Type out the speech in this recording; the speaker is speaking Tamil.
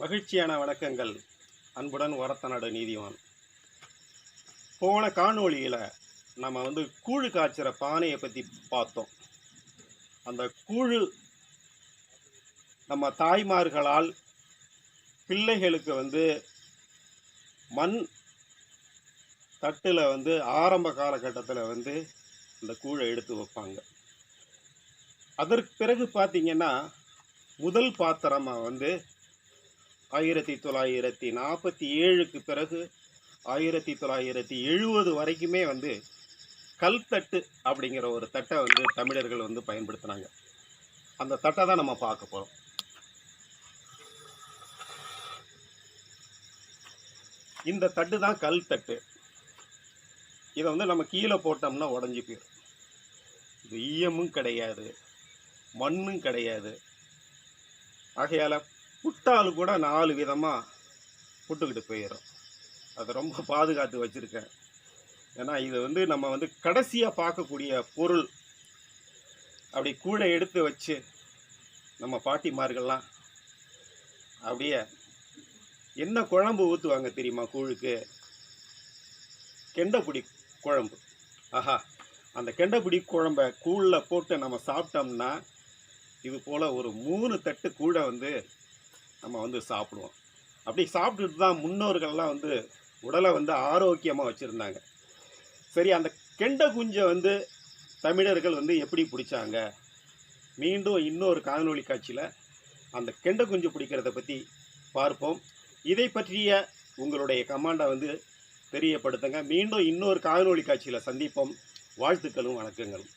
மகிழ்ச்சியான வணக்கங்கள். அன்புடன் வரத்தநாடு நீதிவான். போன காணொளியில் நம்ம வந்து கூழு காய்ச்சுற பானையை பற்றி பார்த்தோம். அந்த கூழு நம்ம தாய்மார்களால் பிள்ளைகளுக்கு வந்து மண் தட்டில் வந்து ஆரம்ப காலகட்டத்தில் வந்து இந்த கூழை எடுத்து வைப்பாங்க. அதற்கு பிறகு பார்த்திங்கன்னா முதல் பாத்திரமாக வந்து ஆயிரத்தி தொள்ளாயிரத்தி நாற்பத்தி ஏழுக்கு பிறகு ஆயிரத்தி தொள்ளாயிரத்தி எழுபது வரைக்குமே வந்து கல்தட்டு அப்படிங்கிற ஒரு தட்டை வந்து தமிழர்கள் வந்து பயன்படுத்தினாங்க. அந்த தட்டை தான் நம்ம பார்க்க போகிறோம் இந்த தட்டு தான் கல் தட்டு இதை வந்து நம்ம கீழே போட்டோம்னா உடஞ்சி போயிடும். இது ஈயமும் கிடையாது மண்ணும் கிடையாது. ஆகையால் புட்டால் கூட நாலு விதமாக புட்டுக்கிட்டு போயிடும் அதை ரொம்ப பாதுகாத்து வச்சுருக்கேன். ஏன்னா இது வந்து நம்ம வந்து கடைசியாக பார்க்கக்கூடிய பொருள். அப்படி கூடை எடுத்து வச்சு நம்ம பாட்டிமார்கள்லாம் அப்படியே என்ன குழம்பு ஊற்றுவாங்க தெரியுமா கூழுக்கு? கெண்டைப்பிடி குழம்பு. ஆஹா அந்த கெண்டைப்பிடி குழம்ப கூழில் போட்டு நம்ம சாப்பிட்டோம்னா இது போல் ஒரு மூணு தட்டு கூடை வந்து நம்ம வந்து சாப்பிடுவோம். அப்படி சாப்பிட்டுட்டு தான் முன்னோர்கள்லாம் வந்து உடலை வந்து ஆரோக்கியமாக வச்சுருந்தாங்க. சரி அந்த கெண்டை குஞ்சை வந்து தமிழர்கள் வந்து எப்படி பிடிச்சாங்க? மீண்டும் இன்னொரு காணொலி காட்சியில் அந்த கெண்டை குஞ்சு பிடிக்கிறத பற்றி பார்ப்போம். இதை பற்றிய உங்களுடைய கமாண்டை வந்து தெரியப்படுத்துங்க. மீண்டும் இன்னொரு காணொலி காட்சியில் சந்திப்போம். வாழ்த்துக்களும் வணக்கங்களும்.